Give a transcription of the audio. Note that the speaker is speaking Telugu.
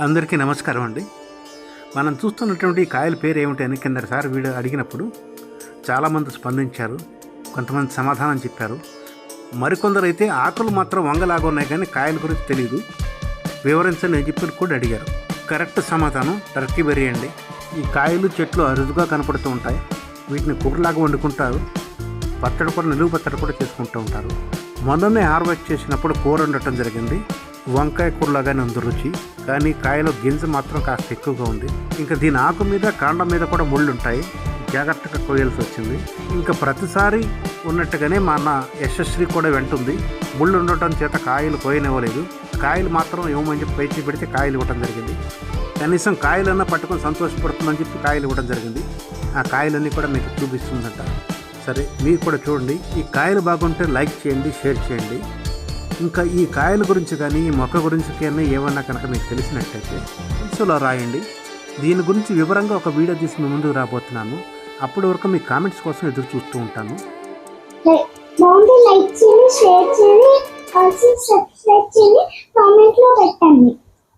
అందరికీ నమస్కారం అండి. మనం చూస్తున్నటువంటి ఈ కాయల పేరు ఏమిటి అని కిందసారి వీడియో అడిగినప్పుడు చాలామంది స్పందించారు కొంతమంది సమాధానం చెప్పారు. మరికొందరు అయితే ఆకులు మాత్రం వంగలాగా ఉన్నాయి కానీ కాయల గురించి తెలియదు వివరించని నేను చెప్పిన కూడా అడిగారు. కరెక్ట్ సమాధానం టర్కీ బెర్రీ అండి ఈ కాయలు చెట్లు అరుదుగా కనపడుతూ ఉంటాయి. వీటిని కూరలాగా వండుకుంటారు. పచ్చడి కూడా నిలువు పచ్చడి కూడా చేసుకుంటూ ఉంటారు. మొన్ననే హార్వెస్ట్ చేసినప్పుడు కూర ఉండటం జరిగింది. వంకాయ కూరలాగానే ఉంది రుచి కానీ కాయలో గింజ మాత్రం కాస్త ఎక్కువగా ఉంది. ఇంకా దీని ఆకు మీద కాండం మీద కూడా ముళ్ళు ఉంటాయి జాగ్రత్తగా కోయాల్సి వచ్చింది. ఇంకా ప్రతిసారి ఉన్నట్టుగానే మా అన్న యశస్వి కూడా వెంటుంది. ముళ్ళు ఉండటం చేత కాయలు కోయనివ్వలేదు. కాయలు మాత్రం ఇవ్వమని చెప్పి పైచి పెడితే కాయలు ఇవ్వడం జరిగింది. కనీసం కాయలన్నా పట్టుకొని సంతోషపడుతుందని చెప్పి కాయలు ఇవ్వడం జరిగింది. ఆ కాయలన్నీ కూడా మీకు చూపిస్తుందంట. సరే మీరు కూడా చూడండి. ఈ కాయలు బాగుంటే లైక్ చేయండి షేర్ చేయండి. ఇంకా ఈ కాయల గురించి కానీ ఈ మొక్క గురించి కానీ ఏమన్నా కనుక మీకు తెలిసినట్టయితే మనసులో రాయండి. దీని గురించి వివరంగా ఒక వీడియో తీసి మీ ముందుకు రాబోతున్నాను. అప్పటి వరకు మీ కామెంట్స్ కోసం ఎదురు చూస్తూ ఉంటాను. లైక్ చేయండి షేర్ చేయండి సబ్స్క్రైబ్ చేయండి.